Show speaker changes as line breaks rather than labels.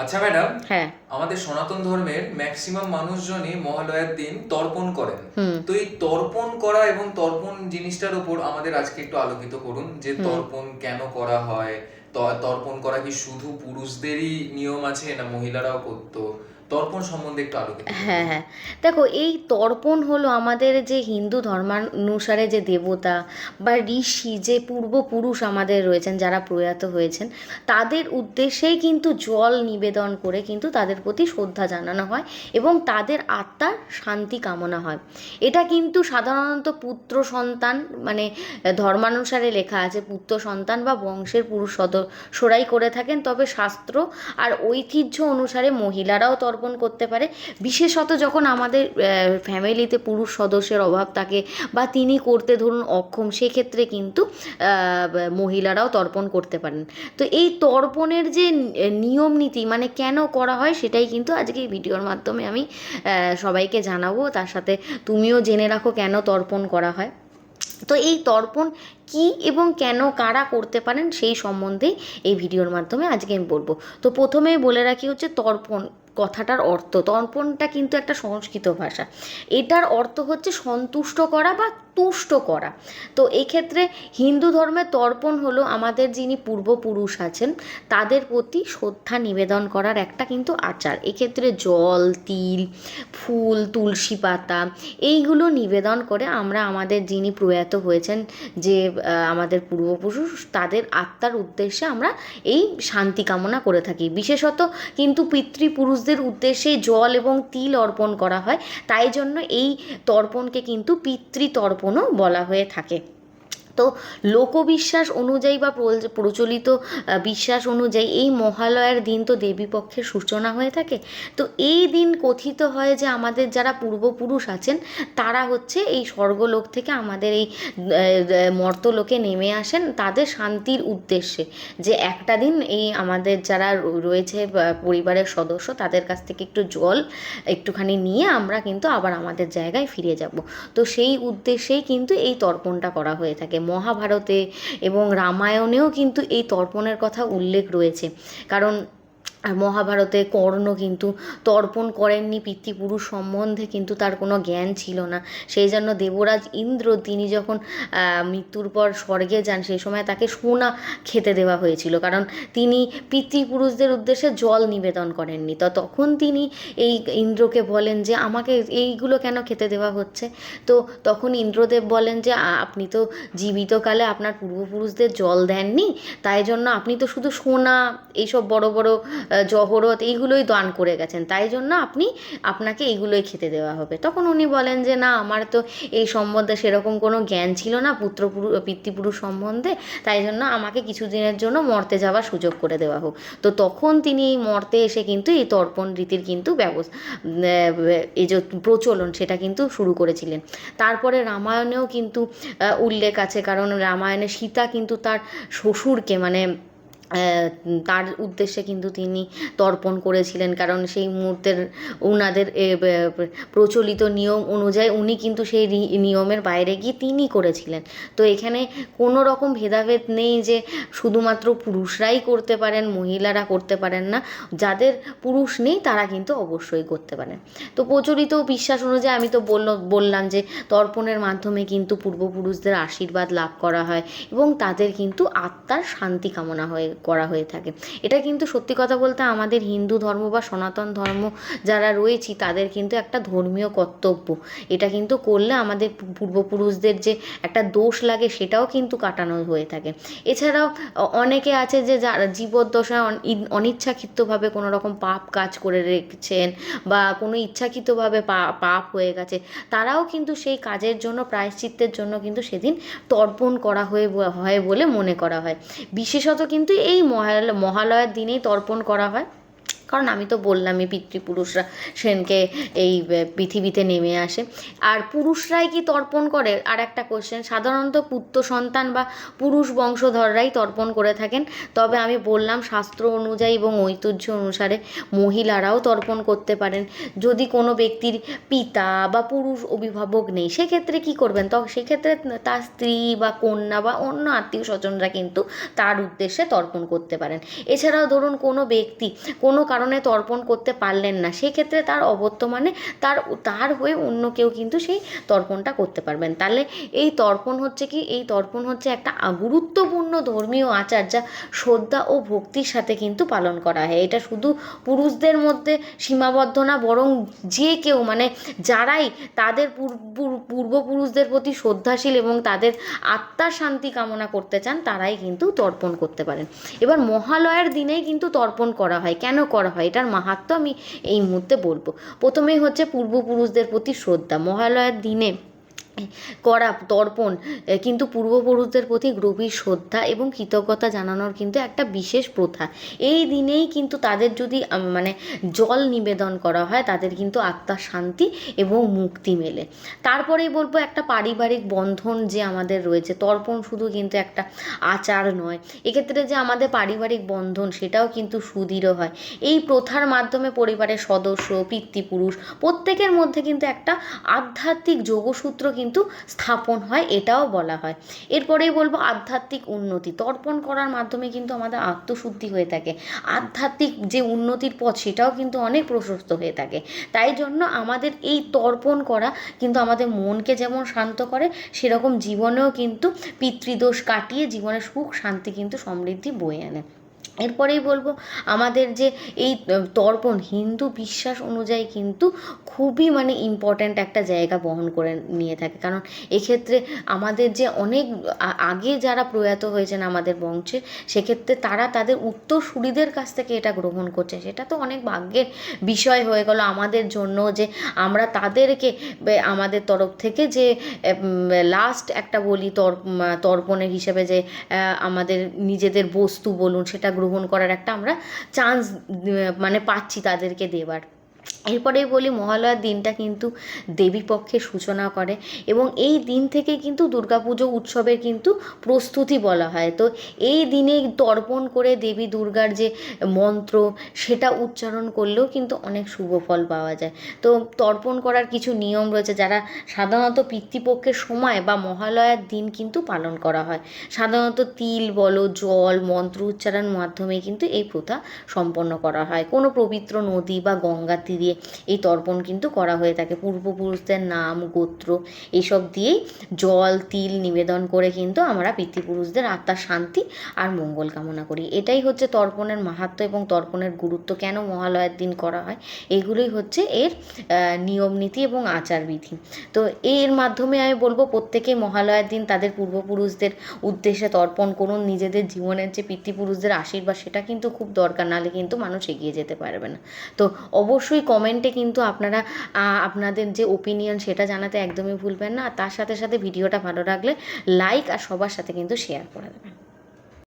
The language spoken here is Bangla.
আচ্ছা ম্যাডাম।
হ্যাঁ।
আমাদের সনাতন ধর্মের ম্যাক্সিমাম মানুষজনই মহালয়ার দিন তর্পণ করেন। তো এই তর্পণ করা এবং তর্পণ জিনিসটার উপর আমাদের আজকে একটু আলোকিত করুন যে তর্পণ কেন করা হয়? তর্পণ করা কি শুধু পুরুষদেরই নিয়ম আছে না মহিলারাও করতো? তর্পণ সম্বন্ধে একটু আলোকিত
হ্যাঁ হ্যাঁ। দেখো এই তর্পণ হলো আমাদের যে হিন্দু ধর্মানুসারে যে দেবতা বা ঋষি যে পূর্বপুরুষ আমাদের রয়েছেন যারা প্রয়াত হয়েছেন তাদের উদ্দেশ্যেই কিন্তু জল নিবেদন করে কিন্তু তাদের প্রতি শ্রদ্ধা জানানো হয় এবং তাদের আত্মার শান্তি কামনা হয়। এটা কিন্তু সাধারণত পুত্র সন্তান মানে ধর্মানুসারে লেখা আছে পুত্র সন্তান বা বংশের পুরুষ সদস্যরাই করে থাকেন। তবে শাস্ত্র আর ঐতিহ্য অনুসারে মহিলারাও তর্পণ করতে পারে। বিশেষত যখন আমাদের ফ্যামিলিতে পুরুষ সদস্যের অভাব থাকে বা তিনি করতে ধরুন অক্ষম, সেক্ষেত্রে কিন্তু মহিলারাও তর্পণ করতে পারেন। তো এই তর্পণের যে নিয়ম নীতি মানে কেন করা হয় সেটাই কিন্তু আজকে এই ভিডিওর মাধ্যমে আমি সবাইকে জানাব। তার সাথে তুমিও জেনে রাখো কেন তর্পণ করা হয়। তো এই তর্পণ কি এবং কেন কারা করতে পারেন সেই সম্বন্ধেই এই ভিডিওর মাধ্যমে আজকে আমি বলব। তো প্রথমেই বলে রাখি হচ্ছে তর্পণ। কথাটার অর্থ তর্পণটা কিন্তু একটা সংস্কৃত ভাষা। এটার অর্থ হচ্ছে সন্তুষ্ট করা বা তুষ্ট করা। তো এক্ষেত্রে হিন্দু ধর্মে তর্পণ হলো আমাদের যিনি পূর্বপুরুষ আছেন, তাদের প্রতি শ্রদ্ধা নিবেদন করার একটা কিন্তু আচার। এক্ষেত্রে জল, তিল, ফুল, তুলসী পাতা, এইগুলো নিবেদন করে আমরা আমাদের যিনি প্রয়াত হয়েছেন যে আমাদের পূর্বপুরুষ, তাদের আত্মার উদ্দেশ্যে আমরা এই শান্তি কামনা করে থাকি। বিশেষত কিন্তু পিতৃপুরুষদের উদ্দেশ্যে জল এবং তিল অর্পণ করা হয়। তাই জন্য এই তর্পণকে কিন্তু পিতৃতর্পণও বলা হয়ে থাকে। তো লোকবিশ্বাস অনুযায়ী বা প্রচলিত বিশ্বাস অনুযায়ী এই মহালয়ার দিন তো দেবীপক্ষের সূচনা হয়ে থাকে। তো এই দিন কথিত হয় যে আমাদের যারা পূর্বপুরুষ আছেন, তারা হচ্ছে এই স্বর্গলোক থেকে আমাদের এই মর্তলোকে নেমে আসেন তাদের শান্তির উদ্দেশ্যে। যে একটা দিন এই আমাদের যারা রয়েছে পরিবারের সদস্য, তাদের কাছ থেকে একটু জল, একটুখানি নিয়ে আমরা কিন্তু আবার আমাদের জায়গায় ফিরে যাব। তো সেই উদ্দেশ্যেই কিন্তু এই তর্পণটা করা হয়ে থাকে। মহাভারতে এবং রামায়ণেও কিন্তু এই তর্পণের কথা উল্লেখ রয়েছে। কারণ মহাভারতে কর্ণ কিন্তু তর্পণ করেননি পিতৃপুরুষ সম্বন্ধে, কিন্তু তার কোনো জ্ঞান ছিল না। সেই জন্য দেবরাজ ইন্দ্র, তিনি যখন মৃত্যুর পর স্বর্গে যান, সেই সময় তাকে সোনা খেতে দেওয়া হয়েছিল। কারণ তিনি পিতৃপুরুষদের উদ্দেশ্যে জল নিবেদন করেননি। তো তখন তিনি এই ইন্দ্রকে বলেন যে, আমাকে এইগুলো কেন খেতে দেওয়া হচ্ছে? তো তখন ইন্দ্রদেব বলেন যে আপনি তো জীবিতকালে আপনার পূর্বপুরুষদের জল দেননি, তাই জন্য আপনি তো শুধু সোনা, এইসব বড় বড় জহরত এইগুলোই দান করে গেছেন। তাই জন্য আপনি, আপনাকে এইগুলোই খেতে দেওয়া হবে। তখন উনি বলেন যে, না, আমার তো এই সম্বন্ধে সেরকম কোনো জ্ঞান ছিল না পুত্রপুরু পিতৃপুরুষ সম্বন্ধে। তাই জন্য আমাকে কিছুদিনের জন্য মর্তে যাওয়ার সুযোগ করে দেওয়া হোক। তো তখন তিনি এই মর্তে এসে কিন্তু এই তর্পণ রীতির কিন্তু ব্যবস্থা এই যে প্রচলন, সেটা কিন্তু শুরু করেছিলেন। তারপরে রামায়ণেও কিন্তু উল্লেখ আছে। কারণ রামায়ণে সীতা কিন্তু তার শ্বশুরকে মানে তার উদ্দেশ্যে কিন্তু তিনি তর্পণ করেছিলেন। কারণ সেই মুহূর্তের ওনাদের প্রচলিত নিয়ম অনুযায়ী উনি কিন্তু সেই নিয়মের বাইরে গিয়ে তিনি করেছিলেন। তো এখানে কোনো রকম ভেদাভেদ নেই যে শুধুমাত্র পুরুষরাই করতে পারেন, মহিলারা করতে পারেন না। যাদের পুরুষ নেই, তারা কিন্তু অবশ্যই করতে পারেন। তো প্রচলিত বিশ্বাস অনুযায়ী আমি তো বলল, বললাম যে তর্পণের মাধ্যমে কিন্তু পূর্বপুরুষদের আশীর্বাদ লাভ করা হয় এবং তাদের কিন্তু আত্মার শান্তি কামনা হয়ে। করা হয়ে থাকে। এটা কিন্তু সত্যি কথা বলতে আমাদের হিন্দু ধর্ম বা সনাতন ধর্ম যারা রয়েছি, তাদের কিন্তু একটা ধর্মীয় কর্তব্য। এটা কিন্তু করলে আমাদের পূর্বপুরুষদের যে একটা দোষ লাগে, সেটাও কিন্তু কাটানো হয়ে থাকে। এছাড়াও অনেকে আছে যে যারা জীবদ্দশায় অনিচ্ছাকৃতভাবে কোনো রকম পাপ কাজ করে রেখেছেন বা কোনো ইচ্ছাকৃতভাবে পাপ হয়ে গেছে, তারাও কিন্তু সেই কাজের জন্য, প্রায়শ্চিত্তের জন্য কিন্তু সেদিন তর্পণ করা হয়ে হয় বলে মনে করা হয়। বিশেষত কিন্তু এই মহালয়া মহালয়ার দিনেই তর্পণ করা হয়। কারণ আমি তো বললামই পিতৃপুরুষরা সেনকে এই পৃথিবীতে নেমে আসে। আর পুরুষরাই কি তর্পণ করে? আর একটা কোশ্চেন সাধারণত পুত্র সন্তান বা পুরুষ বংশধররাই তর্পণ করে থাকেন। তবে আমি বললাম, শাস্ত্র অনুযায়ী এবং ঐতিহ্য অনুসারে মহিলারাও তর্পণ করতে পারেন। যদি কোনো ব্যক্তির পিতা বা পুরুষ অভিভাবক নেই, সেক্ষেত্রে কি করবেন? তো সেক্ষেত্রে তার স্ত্রী বা কন্যা বা অন্য আত্মীয় স্বজনরা কিন্তু তার উদ্দেশ্যে তর্পণ করতে পারেন। এছাড়াও ধরুন কোনো ব্যক্তি কোনো কারণ কারণে তর্পণ করতে পারলেন না। সেক্ষেত্রে তার অবর্তমানে তার তার হয়ে অন্য কেউ কিন্তু সেই তর্পণটা করতে পারবেন। তাহলে এই তর্পণ হচ্ছে কি, এই তর্পণ হচ্ছে একটা গুরুত্বপূর্ণ ধর্মীয় আচার যা শ্রদ্ধা ও ভক্তির সাথে কিন্তু পালন করা হয়। এটা শুধু পুরুষদের মধ্যে সীমাবদ্ধ না, বরং যে কেউ মানে যারাই তাদের পূর্বপুরুষদের প্রতি শ্রদ্ধাশীল এবং তাদের আত্মার শান্তি কামনা করতে চান, তারাই কিন্তু তর্পণ করতে পারেন। এবার মহালয়ার দিনেই কিন্তু তর্পণ করা হয়। কেন করা হয়। এটার মাহাত্ম আমি এই মুহূর্তে বলব। প্রথমেই হচ্ছে পূর্বপুরুষদের প্রতি শ্রদ্ধা। মহালয়ার দিনে করা তর্পণ কিন্তু পূর্বপুরুষদের প্রতি গভীর শ্রদ্ধা এবং কৃতজ্ঞতা জানানোর কিন্তু একটা বিশেষ প্রথা। এই দিনেই কিন্তু তাদের যদি মানে জল নিবেদন করা হয়, তাদের কিন্তু আত্মার শান্তি এবং মুক্তি মেলে। তারপরেই বলব একটা পারিবারিক বন্ধন যে আমাদের রয়েছে। তর্পণ শুধু কিন্তু একটা আচার নয়, এক্ষেত্রে যে আমাদের পারিবারিক বন্ধন সেটাও কিন্তু সুদৃঢ় হয়। এই প্রথার মাধ্যমে পরিবারের সদস্য, পিতৃপুরুষ প্রত্যেকের মধ্যে কিন্তু একটা আধ্যাত্মিক যোগসূত্র কিন্তু স্থাপন হয়, এটাও বলা হয়। এরপরেই বলব আধ্যাত্মিক উন্নতি। তর্পণ করার মাধ্যমে কিন্তু আমাদের আত্মশুদ্ধি হয়ে থাকে। আধ্যাত্মিক যে উন্নতির পথ, সেটাও কিন্তু অনেক প্রশস্ত হয়ে থাকে। তাই জন্য আমাদের এই তর্পণ করা কিন্তু আমাদের মনকে যেমন শান্ত করে, সেরকম জীবনেও কিন্তু পিতৃদোষ কাটিয়ে জীবনে সুখ শান্তি কিন্তু সমৃদ্ধি বয়ে আনে। এরপরেই বলব, আমাদের যে এই তর্পণ, হিন্দু বিশ্বাস অনুযায়ী কিন্তু খুবই মানে ইম্পর্ট্যান্ট একটা জায়গা বহন করে নিয়ে থাকে। কারণ এক্ষেত্রে আমাদের যে অনেক আগে যারা প্রয়াত হয়েছেন আমাদের বংশে, সেক্ষেত্রে তারা তাদের উত্তরসূরিদের কাছ থেকে এটা গ্রহণ করছে। সেটা তো অনেক ভাগ্যের বিষয় হয়ে গেল আমাদের জন্য যে আমরা তাদেরকে আমাদের তরফ থেকে যে লাস্ট একটা বলি তর্পণের হিসেবে যে আমাদের নিজেদের বস্তু বলুন, সেটা গ্রহণ করার একটা আমরা চান্স মানে পাচ্ছি তাদেরকে দেবার। এরপরেই বলি, মহালয়ার দিনটা কিন্তু দেবী পক্ষের সূচনা করে এবং এই দিন থেকে কিন্তু দুর্গাপুজো উৎসবের কিন্তু প্রস্তুতি বলা হয়। তো এই দিনে তর্পণ করে দেবী দুর্গার যে মন্ত্র, সেটা উচ্চারণ করলেও কিন্তু অনেক শুভ ফল পাওয়া যায়। তো তর্পণ করার কিছু নিয়ম রয়েছে, যারা সাধারণত পিতৃপক্ষের সময় বা মহালয়ার দিন কিন্তু পালন করা হয়। সাধারণত তিল বলো, জল, মন্ত্র উচ্চারণের মাধ্যমে কিন্তু এই প্রথা সম্পন্ন করা হয়। কোনো পবিত্র নদী বা গঙ্গা তীরে এই তর্পণ কিন্তু করা হয়ে থাকে। পূর্বপুরুষদের নাম, গোত্র এইসব দিয়েই জল, তিল নিবেদন করে কিন্তু আমরা পিতৃপুরুষদের আত্মার শান্তি আর মঙ্গল কামনা করি। এটাই হচ্ছে তর্পণের মাহাত্ম এবং তর্পণের গুরুত্ব। কেন মহালয়ার দিন করা হয়? এগুলোই হচ্ছে এর নিয়ম নীতি এবং আচারবিধি তো এর মাধ্যমে আমি বলব প্রত্যেকে মহালয়ার দিন তাদের পূর্বপুরুষদের উদ্দেশ্যে তর্পণ করুন। নিজেদের জীবনের যে পিতৃপুরুষদের আশীর্বাদ, সেটা কিন্তু খুব দরকার। নাহলে কিন্তু মানুষ এগিয়ে যেতে পারবে না। তো অবশ্যই কমেন্টে কিন্তু আপনারা আপনাদের যে ওপিনিয়ন সেটা জানাতে একদমই ভুলবেন না। আর তার সাথে সাথে ভিডিওটা ভালো লাগলে লাইক আর সবার সাথে কিন্তু শেয়ার করে দেবেন।